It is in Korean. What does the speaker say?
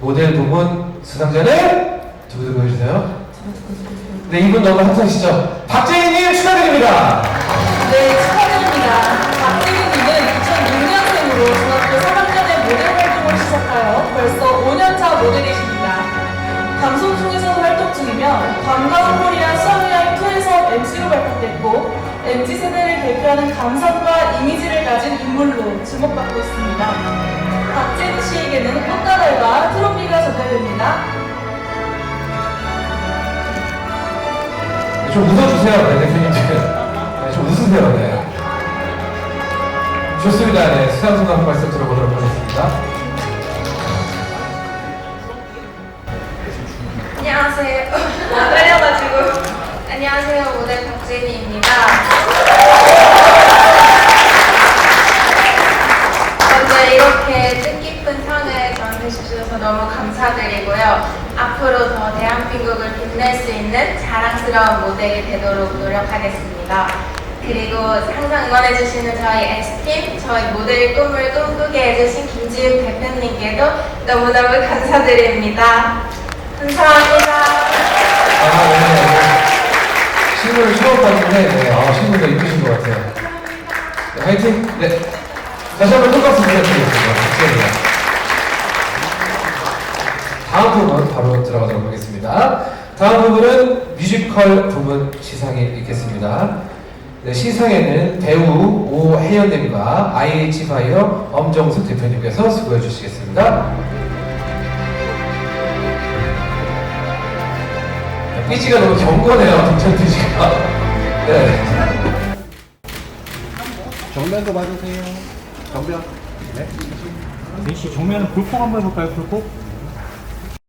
모델 부문 수상자는 두구두구 해주세요. 네, 이분 너무 합성시죠? 박재희님 축하드립니다. 네, 축하드립니다. 박지민님은 2006년생으로 중학교 3학년에 모델 활동을 시작하여 벌써 5년차 모델이십니다. 방송 중에서 활동 중이며 반가운 코리아 수학여행 2에서 MC로 발탁됐고 MZ 세대를 대표하는 감성과 이미지를 가진 인물로 주목받고 있습니다. 박재민 씨에게는 꽃다발과 좀 웃어주세요, 네, 대표님들. 네, 좀 웃으세요, 네. 좋습니다. 네, 수상소감 말씀 들어보도록 하겠습니다. 안녕하세요. 떨려가지고. 안녕하세요. 모델 박진희입니다. 먼저 이렇게 주셔서 너무 감사드리고요. 앞으로 더 대한민국을 빛낼 수 있는 자랑스러운 모델이 되도록 노력하겠습니다. 그리고 항상 응원해주시는 저희 S팀, 저희 모델 꿈을 꿈꾸게 해주신 김지윤 대표님께도 너무너무 감사드립니다. 감사합니다. 아, 네, 네. 신문을 처음 봤는데, 네, 아, 신문도 이쁘신 것 같아요. 네, 화이팅! 네. 다시 한번 똑같이 부탁드리겠습니다. 다음 부분 바로 들어가도록 하겠습니다. 다음 부분은 뮤지컬 부분 시상이 있겠습니다. 네, 시상에는 배우 오혜연님과 IH 바이오 엄정숙 대표님께서 수고해 주시겠습니다. 삐지가 너무 경건해요, 동천 삐지가. 네. 정면도 봐주세요. 정면. 네. 대시 정면은 불콕 한번 해볼까요? 불콕?